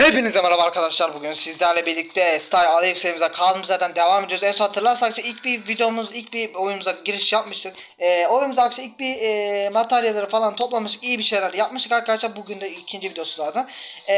Hepinize merhaba arkadaşlar bugün sizlerle birlikte Style Alev serimize kaldığımız yerden devam ediyoruz. En son hatırlarsak ilk bir videomuz ilk bir oyunumuza giriş yapmıştık. Ee, oyunumuza ilk bir e, materyalleri falan toplamıştık iyi bir şeyler yapmıştık arkadaşlar. Bugün de ikinci videosu zaten. Ee,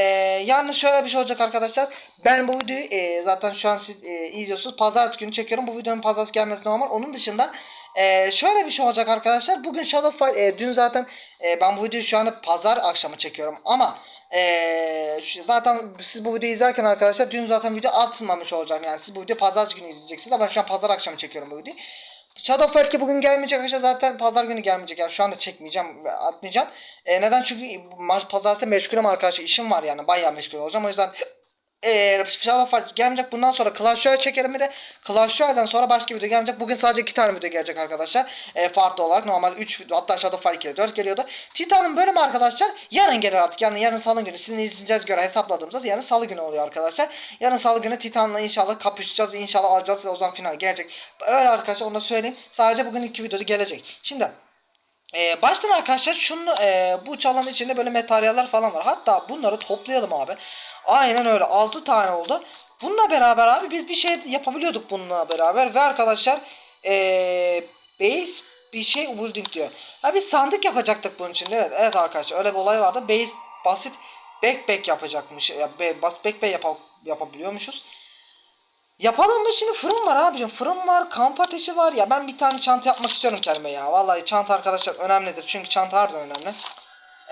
yalnız şöyle bir şey olacak arkadaşlar. Ben bu videoyu e, zaten şu an siz e, izliyorsunuz. Pazartesi günü çekiyorum. Bu videonun pazartesi gelmesi normal. Onun dışında ee, şöyle bir şey olacak arkadaşlar. Bugün Shadowfall e, dün zaten e, ben bu videoyu şu anda pazar akşamı çekiyorum ama e, şu- zaten siz bu videoyu izlerken arkadaşlar dün zaten video atmamış olacağım yani siz bu videoyu pazartesi günü izleyeceksiniz ama ben şu an pazar akşamı çekiyorum bu videoyu. Shadowfall ki bugün gelmeyecek arkadaşlar zaten pazar günü gelmeyecek yani şu anda çekmeyeceğim atmayacağım. E, neden çünkü pazartesi meşgulüm arkadaşlar işim var yani bayağı meşgul olacağım o yüzden Shadowfall gelmeyecek. Bundan sonra Clash Royale çekerim bir de Clash Royale'den sonra başka video gelmeyecek. Bugün sadece iki tane video gelecek arkadaşlar. Eee farklı olarak normal 3 video hatta Shadowfall 2'de 4 geliyordu. Titan'ın bölümü arkadaşlar yarın gelir artık. Yani yarın salı günü sizin izleyeceğiz göre hesapladığımızda yarın salı günü oluyor arkadaşlar. Yarın salı günü Titan'la inşallah kapışacağız ve inşallah alacağız ve o zaman final gelecek. Öyle arkadaşlar onu da söyleyeyim. Sadece bugün iki videoda gelecek. Şimdi ee, baştan arkadaşlar şunu e, bu çalanın içinde böyle materyaller falan var. Hatta bunları toplayalım abi. Aynen öyle 6 tane oldu. Bununla beraber abi biz bir şey yapabiliyorduk bununla beraber ve arkadaşlar e, base bir şey building diyor. Ha biz sandık yapacaktık bunun için. Evet, evet arkadaşlar öyle bir olay vardı. Base basit backpack yapacakmış. Ya, be, basit backpack yapa, yapabiliyormuşuz. Yapalım mı şimdi fırın var abicim fırın var kamp ateşi var ya ben bir tane çanta yapmak istiyorum kendime ya vallahi çanta arkadaşlar önemlidir çünkü çanta harbiden önemli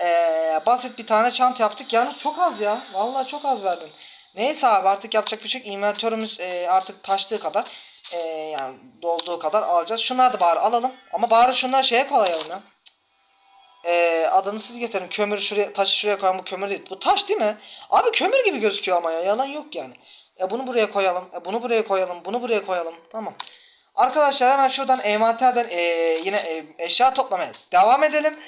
ee, basit bir tane çanta yaptık yalnız çok az ya vallahi çok az verdin neyse abi artık yapacak bir şey yok e, artık taştığı kadar e, yani dolduğu kadar alacağız şunları da bari alalım ama bari şunları şeye koyalım ya ee, adını siz getirin. Kömür şuraya, taşı şuraya koyalım. Bu kömür değil. Bu taş değil mi? Abi kömür gibi gözüküyor ama ya. Yalan yok yani. E bunu buraya koyalım. E bunu buraya koyalım. Bunu buraya koyalım. Tamam. Arkadaşlar hemen şuradan envanterden e, yine e, eşya toplamaya devam edelim.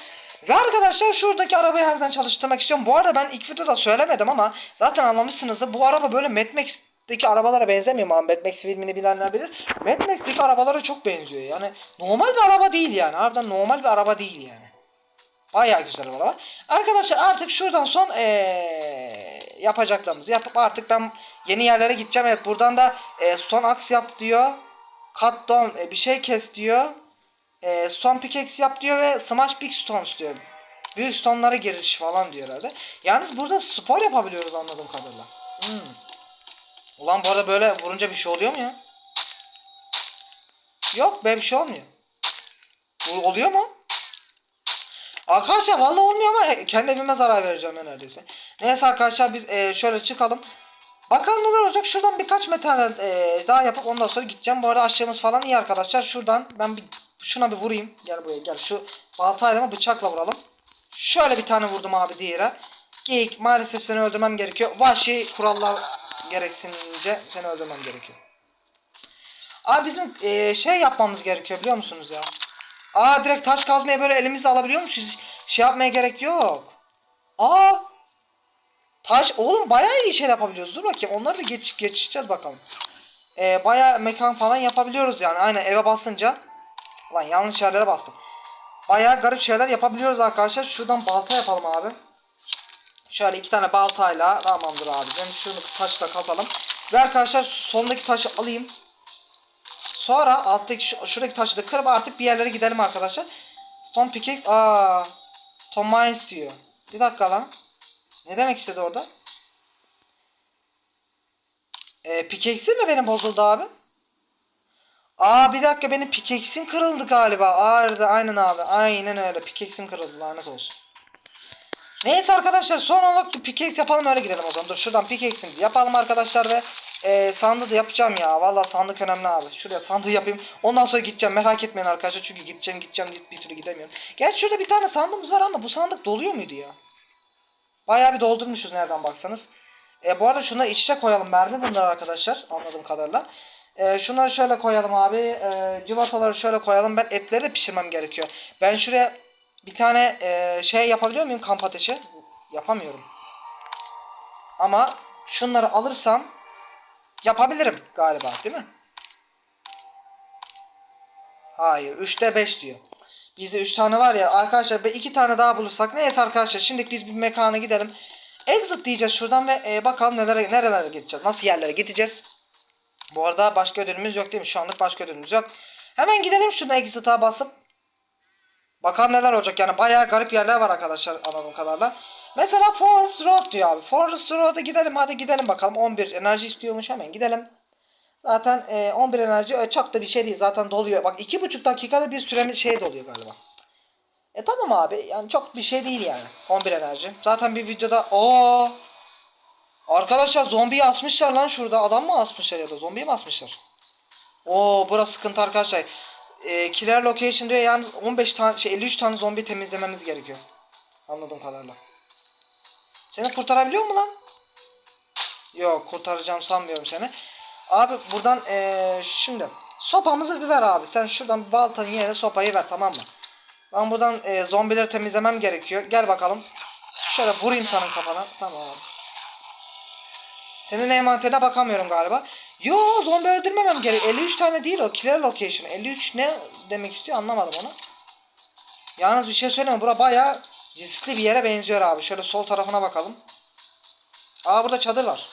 Ve arkadaşlar şuradaki arabayı harbiden çalıştırmak istiyorum. Bu arada ben ilk videoda söylemedim ama zaten anlamışsınızdır. Bu araba böyle Mad Max'teki arabalara benzemiyor mu? Mad Max filmini bilenler bilir. Mad Max'teki arabalara çok benziyor. Yani normal bir araba değil yani. Harbiden normal bir araba değil yani. Bayağı güzel araba. Arkadaşlar artık şuradan son ee, yapacaklarımızı yapıp artık ben yeni yerlere gideceğim. Evet buradan da e, stone axe yap diyor. Cut down e, bir şey kes diyor. E, stone pickaxe yap diyor ve smash big stones diyor. Büyük stone'lara giriş falan diyor herhalde. Yalnız burada spor yapabiliyoruz anladığım kadarıyla. Hmm. Ulan bu arada böyle vurunca bir şey oluyor mu ya? Yok be bir şey olmuyor. Bu oluyor mu? Arkadaşlar vallahi olmuyor ama kendi evime zarar vereceğim ya neredeyse. Neyse arkadaşlar biz e, şöyle çıkalım. Bakalım neler olacak. Şuradan birkaç metal e, daha yapıp ondan sonra gideceğim. Bu arada aşağımız falan iyi arkadaşlar. Şuradan ben bir şuna bir vurayım. Gel buraya gel. Şu baltayla mı bıçakla vuralım. Şöyle bir tane vurdum abi diğere. Geyik maalesef seni öldürmem gerekiyor. Vahşi kurallar gereksince seni öldürmem gerekiyor. Abi bizim e, şey yapmamız gerekiyor biliyor musunuz ya? Aa direkt taş kazmaya böyle elimizle alabiliyormuşuz. Şey yapmaya gerek yok. Aa Taş oğlum bayağı iyi şey yapabiliyoruz. Dur bakayım onları da geç, geçeceğiz bakalım. Ee, bayağı mekan falan yapabiliyoruz yani. Aynen eve basınca. Lan yanlış yerlere bastım. Bayağı garip şeyler yapabiliyoruz arkadaşlar. Şuradan balta yapalım abi. Şöyle iki tane baltayla tamamdır abi. Ben şunu taşla kazalım. Ve arkadaşlar sondaki taşı alayım. Sonra alttaki şu, şuradaki taşı da kırıp artık bir yerlere gidelim arkadaşlar. Stone pickaxe. Aa. Tom Mines diyor. Bir dakika lan. Ne demek istedi orada? Ee, pickaxe'im mi benim bozuldu abi? Aa bir dakika benim pickaxe'im kırıldı galiba. Aa aynen abi. Aynen öyle. Pickaxe'im kırıldı lanet olsun. Neyse arkadaşlar son olarak bir pickaxe yapalım öyle gidelim o zaman. Dur şuradan pickaxe'imizi yapalım arkadaşlar ve e, sandığı da yapacağım ya. Vallahi sandık önemli abi. Şuraya sandığı yapayım. Ondan sonra gideceğim. Merak etmeyin arkadaşlar. Çünkü gideceğim gideceğim deyip bir türlü gidemiyorum. Gerçi şurada bir tane sandığımız var ama bu sandık doluyor muydu ya? Bayağı bir doldurmuşuz nereden baksanız. E, bu arada şuna iç içe koyalım mermi bunlar arkadaşlar. Anladığım kadarıyla. E, şunları şöyle koyalım abi. E, civataları şöyle koyalım. Ben etleri de pişirmem gerekiyor. Ben şuraya bir tane e, şey yapabiliyor muyum kamp ateşi? Yapamıyorum. Ama şunları alırsam yapabilirim galiba değil mi? Hayır. 3'te 5 diyor. Bizde 3 tane var ya arkadaşlar be 2 tane daha bulursak neyse arkadaşlar şimdi biz bir mekana gidelim. Exit diyeceğiz şuradan ve e, bakalım nelere nerelere gideceğiz. Nasıl yerlere gideceğiz. Bu arada başka ödülümüz yok değil mi? Şu anlık başka ödülümüz yok. Hemen gidelim şuna exit'a basıp. Bakalım neler olacak yani bayağı garip yerler var arkadaşlar anladığım kadarıyla. Mesela Forest Road diyor abi. Forest Road'a gidelim hadi gidelim bakalım. 11 enerji istiyormuş hemen gidelim. Zaten e, 11 enerji e, çok da bir şey değil zaten doluyor. Bak 2,5 dakikada bir süremiz şey doluyor galiba. E tamam abi yani çok bir şey değil yani. 11 enerji. Zaten bir videoda o Arkadaşlar zombiyi asmışlar lan şurada. Adam mı asmışlar ya da zombiyi mi asmışlar? Oo burası sıkıntı arkadaşlar. E, killer location diyor yalnız 15 tane şey 53 tane zombi temizlememiz gerekiyor. Anladığım kadarıyla. Seni kurtarabiliyor mu lan? Yok kurtaracağım sanmıyorum seni. Abi buradan eee, şimdi sopamızı bir ver abi. Sen şuradan baltanın yerine sopayı ver tamam mı? Ben buradan eee, zombileri temizlemem gerekiyor. Gel bakalım. Şöyle vurayım senin kafana. Tamam abi. Senin envanterine bakamıyorum galiba. Yo zombi öldürmemem gerek. 53 tane değil o. Killer location. 53 ne demek istiyor anlamadım onu. Yalnız bir şey söyleyeyim? Bura bayağı riskli bir yere benziyor abi. Şöyle sol tarafına bakalım. Aa burada çadır var.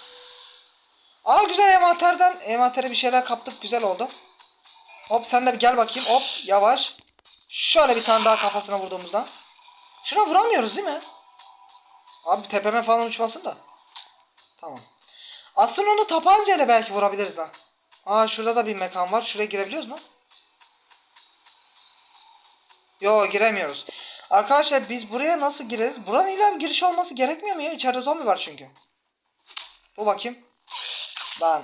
Aa güzel envanterden. Envantere bir şeyler kaptık. Güzel oldu. Hop sen de bir gel bakayım. Hop yavaş. Şöyle bir tane daha kafasına vurduğumuzda. Şuna vuramıyoruz değil mi? Abi tepeme falan uçmasın da. Tamam. Aslında onu tabancayla belki vurabiliriz ha. Aa şurada da bir mekan var. Şuraya girebiliyoruz mu? Yo giremiyoruz. Arkadaşlar biz buraya nasıl gireriz? Buranın illa bir giriş olması gerekmiyor mu ya? İçeride zombi var çünkü. Bu bakayım. Ben.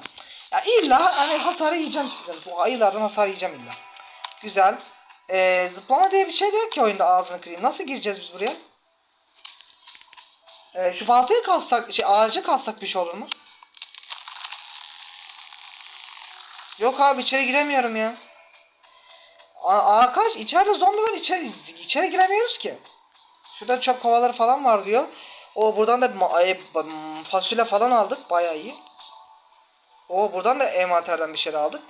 Ya illa hani hasarı yiyeceğim sizin. Bu ayılardan hasar yiyeceğim illa. Güzel. Ee, zıplama diye bir şey de yok ki oyunda ağzını kırayım. Nasıl gireceğiz biz buraya? Ee, şu baltayı kassak, şey ağacı kassak bir şey olur mu? Yok abi içeri giremiyorum ya. A Akaş içeride zombi var içeri içeri giremiyoruz ki. Şurada çöp kovaları falan var diyor. O buradan da e, fasulye falan aldık bayağı iyi. O buradan da envanterden bir şeyler aldık.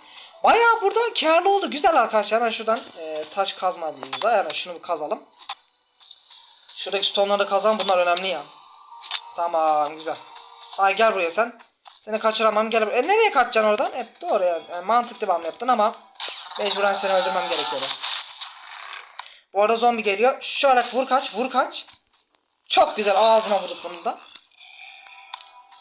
Bayağı burada karlı oldu. Güzel arkadaşlar. Hemen şuradan e, taş kazmamıza yani şunu bir kazalım. Şuradaki stoneları kazalım. Bunlar önemli ya. Tamam güzel. Ay gel buraya sen. Seni kaçıramam gel. E, nereye kaçacaksın oradan? Hep doğru yani. yani mantıklı bir hamle yaptın ama mecburen seni öldürmem gerekiyordu. Bu arada zombi geliyor. Şöyle vur kaç vur kaç. Çok güzel ağzına vurduk bunu da.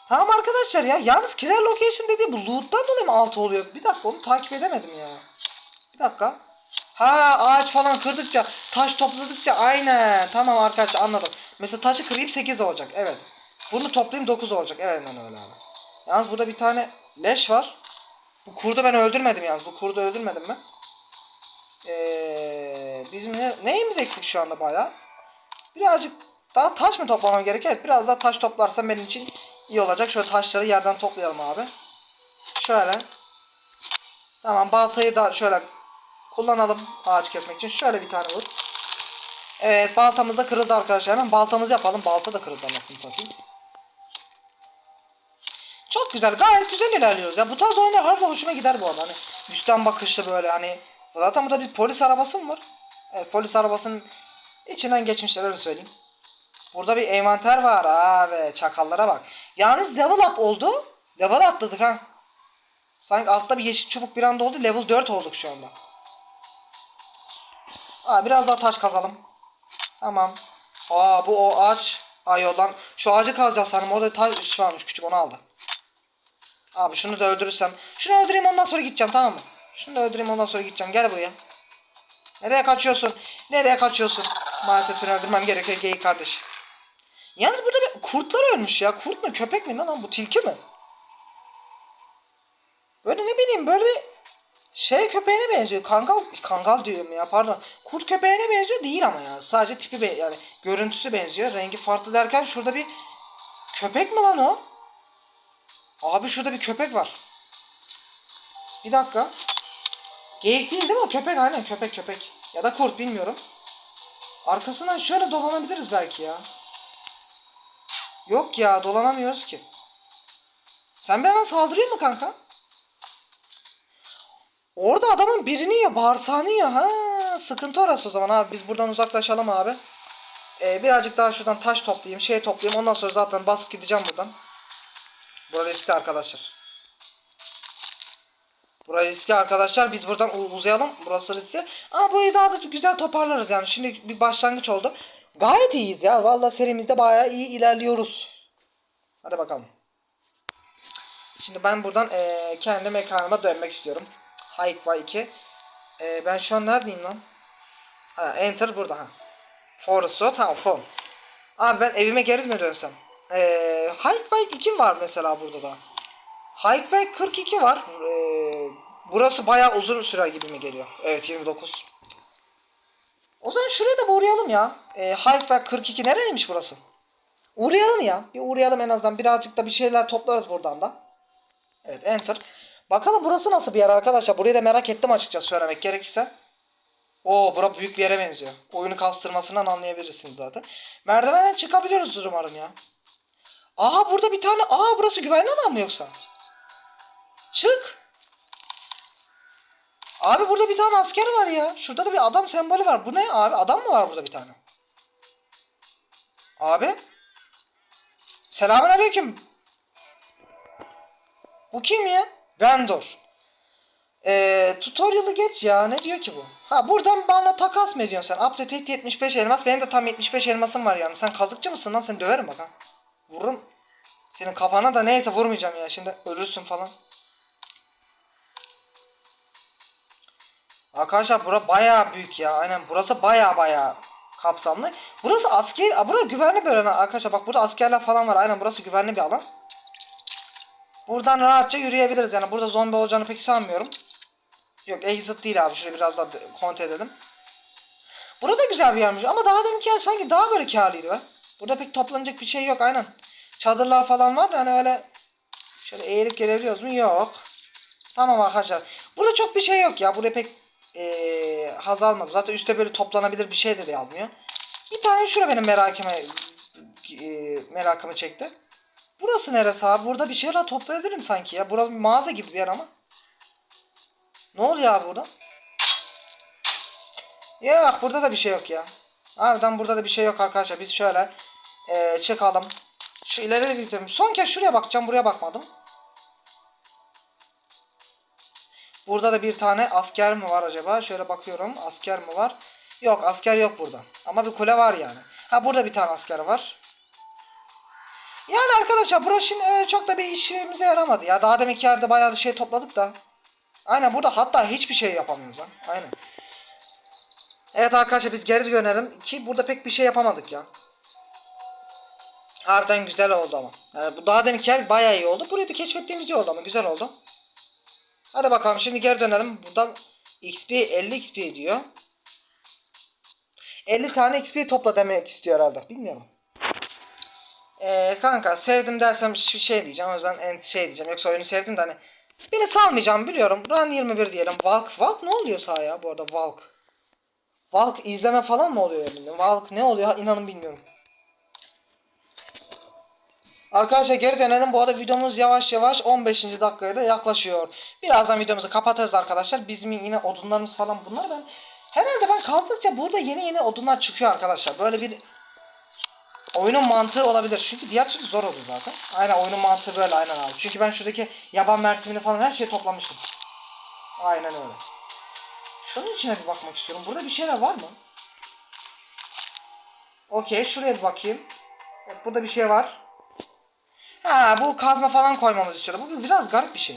Tamam arkadaşlar ya. Yalnız killer location dediği bu loot'tan dolayı mı 6 oluyor? Bir dakika onu takip edemedim ya. Bir dakika. Ha ağaç falan kırdıkça, taş topladıkça aynen. Tamam arkadaşlar anladım. Mesela taşı kırayım 8 olacak. Evet. Bunu toplayayım 9 olacak. Evet ben öyle abi. Yalnız burada bir tane leş var. Bu kurdu ben öldürmedim yalnız. Bu kurdu öldürmedim mi? Ee, bizim ne, neyimiz eksik şu anda bayağı? Birazcık daha taş mı toplamam gerekiyor? Evet biraz daha taş toplarsam benim için iyi olacak. Şöyle taşları yerden toplayalım abi. Şöyle. Tamam baltayı da şöyle kullanalım ağaç kesmek için. Şöyle bir tane vur. Evet baltamız da kırıldı arkadaşlar. Hemen baltamızı yapalım. Balta da kırıldı anasını satayım. Çok güzel. Gayet güzel ilerliyoruz ya. Bu tarz oyunlar harbiden hoşuma gider bu arada. Hani üstten bakışlı böyle hani. Zaten burada bir polis arabası mı var? Evet polis arabasının içinden geçmişler öyle söyleyeyim. Burada bir envanter var abi. Çakallara bak. Yalnız level up oldu. Level atladık ha. Sanki altta bir yeşil çubuk bir anda oldu. Level 4 olduk şu anda. Aa, biraz daha taş kazalım. Tamam. Aa bu o ağaç. Ay yoldan. Şu ağacı kazacağız sanırım. Orada taş varmış küçük onu aldı. Abi şunu da öldürürsem. Şunu öldüreyim ondan sonra gideceğim tamam mı? Şunu da öldüreyim ondan sonra gideceğim. Gel buraya. Nereye kaçıyorsun? Nereye kaçıyorsun? Maalesef seni öldürmem gerekiyor geyik kardeş. Yalnız burada bir kurtlar ölmüş ya. Kurt mu köpek mi lan bu tilki mi? Böyle ne bileyim böyle şey köpeğine benziyor. Kangal kangal diyorum ya pardon. Kurt köpeğine benziyor değil ama ya. Sadece tipi be yani görüntüsü benziyor. Rengi farklı derken şurada bir köpek mi lan o? Abi şurada bir köpek var. Bir dakika. Geyik değil değil mi o? Köpek aynen köpek köpek. Ya da kurt bilmiyorum. Arkasından şöyle dolanabiliriz belki ya. Yok ya dolanamıyoruz ki. Sen bir yana saldırıyor mu kanka? Orada adamın birini ya bağırsağını ya. Ha, sıkıntı orası o zaman abi. Biz buradan uzaklaşalım abi. Ee, birazcık daha şuradan taş toplayayım, şey toplayayım. Ondan sonra zaten basıp gideceğim buradan. Burası riskli arkadaşlar. Burası riskli arkadaşlar. Biz buradan uzayalım. Burası riskli. Ama burayı daha da güzel toparlarız yani. Şimdi bir başlangıç oldu. Gayet iyiyiz ya. Vallahi serimizde bayağı iyi ilerliyoruz. Hadi bakalım. Şimdi ben buradan eee kendi mekanıma dönmek istiyorum. Var 2. Eee, ben şu an neredeyim lan? Ha, enter burada ha. Forest Road tamam form. Abi ben evime geri mi dönsem? Eee Hikeway 2 var mesela burada da. Hikeway 42 var. Eee, burası bayağı uzun süre gibi mi geliyor? Evet 29. O zaman şuraya da uğrayalım ya. Eee Hikeway 42 nereymiş burası? Uğrayalım ya. Bir uğrayalım en azından. Birazcık da bir şeyler toplarız buradan da. Evet enter. Bakalım burası nasıl bir yer arkadaşlar. Burayı da merak ettim açıkçası söylemek gerekirse. Oo bura büyük bir yere benziyor. Oyunu kastırmasından anlayabilirsiniz zaten. Merdivenden çıkabiliyoruz umarım ya. Aha burada bir tane. Aa burası güvenli alan mı yoksa? Çık. Abi burada bir tane asker var ya. Şurada da bir adam sembolü var. Bu ne abi? Adam mı var burada bir tane? Abi. Selamünaleyküm. Bu kim ya? Vendor. Ee, tutorial'ı geç ya. Ne diyor ki bu? Ha buradan bana takas mı ediyorsun sen? Update 75 elmas. Benim de tam 75 elmasım var yani. Sen kazıkçı mısın lan? Seni döverim bak ha. Vururum. Senin kafana da neyse vurmayacağım ya. Şimdi ölürsün falan. Arkadaşlar bura bayağı büyük ya. Aynen burası bayağı bayağı kapsamlı. Burası asker, Aa, burası güvenli bir alan arkadaşlar. Bak burada askerler falan var. Aynen burası güvenli bir alan. Buradan rahatça yürüyebiliriz yani. Burada zombi olacağını pek sanmıyorum. Yok exit değil abi. Şurayı biraz daha kontrol edelim. Burada güzel bir yermiş ama daha deminki yer sanki daha böyle karlıydı be. Burada pek toplanacak bir şey yok aynen. Çadırlar falan var da hani öyle şöyle eğilip gelebiliyoruz mu? Yok. Tamam arkadaşlar. Burada çok bir şey yok ya. Burada pek ee, haz almadım. Zaten üstte böyle toplanabilir bir şey de, almıyor. Bir tane şura benim merakımı ee, merakımı çekti. Burası neresi abi? Burada bir şeyler toplayabilirim sanki ya. Burası bir mağaza gibi bir yer ama. Ne oluyor abi burada? Yok burada da bir şey yok ya. Harbiden burada da bir şey yok arkadaşlar. Biz şöyle eee çıkalım. Şu ileri de gidelim. Son kez şuraya bakacağım. Buraya bakmadım. Burada da bir tane asker mi var acaba? Şöyle bakıyorum. Asker mi var? Yok asker yok burada. Ama bir kule var yani. Ha burada bir tane asker var. Yani arkadaşlar burası şimdi öyle çok da bir işimize yaramadı ya. Daha deminki yerde bayağı bir şey topladık da. Aynen burada hatta hiçbir şey yapamıyoruz lan. Aynen. Evet arkadaşlar biz geri dönelim ki burada pek bir şey yapamadık ya. Harbiden güzel oldu ama. Yani bu daha deminki yer bayağı iyi oldu. Burayı da keşfettiğimiz iyi oldu ama güzel oldu. Hadi bakalım şimdi geri dönelim. Burada XP 50 XP diyor. 50 tane XP topla demek istiyor herhalde. Bilmiyorum. Ee, kanka sevdim dersem bir şey diyeceğim. O yüzden en şey diyeceğim. Yoksa oyunu sevdim de hani beni salmayacağım biliyorum. Run 21 diyelim. Valk. Valk ne oluyor sağ ya bu arada Valk. Valk izleme falan mı oluyor. Valk ne oluyor inanın bilmiyorum. Arkadaşlar geri dönelim. Bu arada videomuz yavaş yavaş 15. dakikaya da yaklaşıyor. Birazdan videomuzu kapatırız arkadaşlar. Bizim yine odunlarımız falan bunlar ben herhalde ben kazdıkça burada yeni yeni odunlar çıkıyor arkadaşlar. Böyle bir oyunun mantığı olabilir. Çünkü diğer türlü zor olur zaten. Aynen oyunun mantığı böyle aynen abi. Çünkü ben şuradaki yaban mersimini falan her şeyi toplamıştım. Aynen öyle. Şunun içine bir bakmak istiyorum. Burada bir şeyler var mı? Okey şuraya bir bakayım. Burada bir şey var. Ha bu kazma falan koymamızı istiyordu. Bu biraz garip bir şey.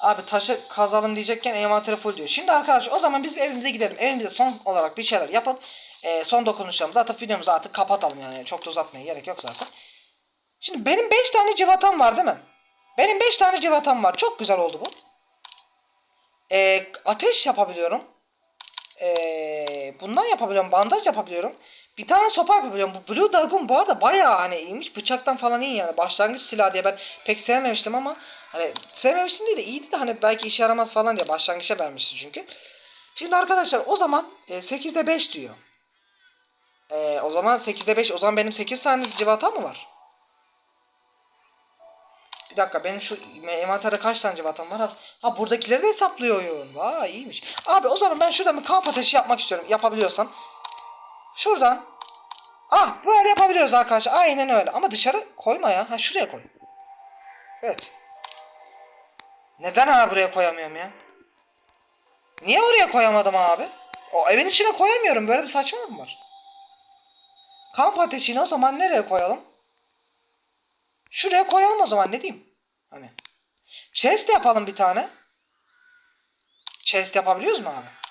Abi taşı kazalım diyecekken envanteri full diyor. Şimdi arkadaşlar o zaman biz evimize gidelim. Evimize son olarak bir şeyler yapıp e, son dokunuşlarımızı atıp videomuzu artık kapatalım yani. Çok da uzatmaya gerek yok zaten. Şimdi benim 5 tane civatam var değil mi? Benim 5 tane civatam var. Çok güzel oldu bu. E, ateş yapabiliyorum. E, bundan yapabiliyorum. Bandaj yapabiliyorum. Bir tane sopa yapabiliyorum. Bu Blue Dragon bu arada bayağı hani iyiymiş. Bıçaktan falan iyi yani. Başlangıç silahı diye ben pek sevmemiştim ama hani sevmemiştim değil de iyiydi de hani belki işe yaramaz falan diye başlangıçta vermişti çünkü. Şimdi arkadaşlar o zaman e, 8'de 5 diyor. E, o zaman 8'de 5 o zaman benim 8 tane civata mı var? Bir dakika benim şu envanterde kaç tane civatam var? Ha buradakileri de hesaplıyor oyun. Vay iyiymiş. Abi o zaman ben şurada bir kamp ateşi yapmak istiyorum. Yapabiliyorsam. Şuradan. Ah böyle yapabiliyoruz arkadaşlar. Aynen öyle. Ama dışarı koyma ya. Ha şuraya koy. Evet. Neden abi buraya koyamıyorum ya? Niye oraya koyamadım abi? O evin içine koyamıyorum. Böyle bir saçmalık mı var? Kamp ateşini o zaman nereye koyalım? Şuraya koyalım o zaman ne diyeyim? Hani. Chest yapalım bir tane. Chest yapabiliyoruz mu abi?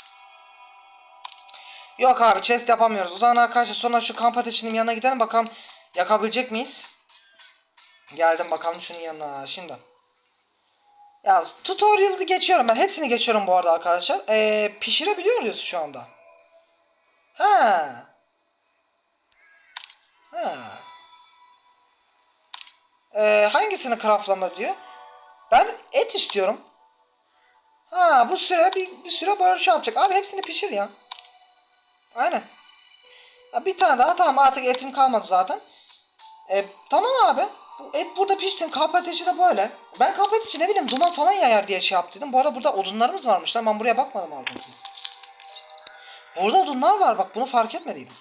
Yok abi chest yapamıyoruz. O zaman arkadaşlar sonra şu kamp ateşinin yanına gidelim bakalım yakabilecek miyiz? Geldim bakalım şunun yanına şimdi. Ya tutorial'ı geçiyorum ben. Hepsini geçiyorum bu arada arkadaşlar. Ee, pişirebiliyoruz şu anda. Ha. Ha. Ee, hangisini craft'lama diyor? Ben et istiyorum. Ha bu süre bir, bir süre şey yapacak. Abi hepsini pişir ya. Aynen. Ya bir tane daha tamam artık etim kalmadı zaten. E, tamam abi. Bu et burada pişsin. Kamp ateşi de böyle. Ben kamp ateşi ne bileyim duman falan yayar diye şey yaptıydım. Bu arada burada odunlarımız varmış lan. Ben buraya bakmadım az. Burada odunlar var bak bunu fark etmediydim.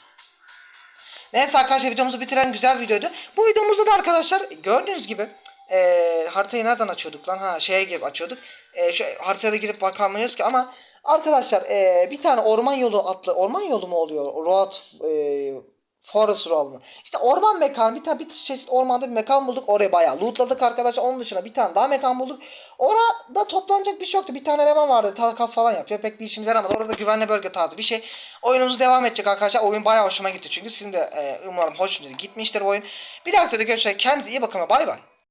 Neyse arkadaşlar videomuzu bitiren güzel videoydu. Bu videomuzda da arkadaşlar gördüğünüz gibi eee haritayı nereden açıyorduk lan? Ha şeye girip açıyorduk. Eee şu haritaya da gidip bakamıyoruz ki ama arkadaşlar eee, bir tane orman yolu atlı orman yolu mu oluyor? Road eee, Forest Roll mu? İşte orman mekanı bir tane bir çeşit ormanda bir mekan bulduk. Orayı bayağı lootladık arkadaşlar. Onun dışında bir tane daha mekan bulduk. Orada toplanacak bir şey yoktu. Bir tane eleman vardı. Takas falan yapıyor. Pek bir işimize yaramadı. Orada güvenli bölge tarzı bir şey. Oyunumuz devam edecek arkadaşlar. Oyun bayağı hoşuma gitti. Çünkü sizin de e, umarım hoşunuza gitmiştir oyun. Bir dahaki videoda görüşürüz. Kendinize iyi bakın bay bay.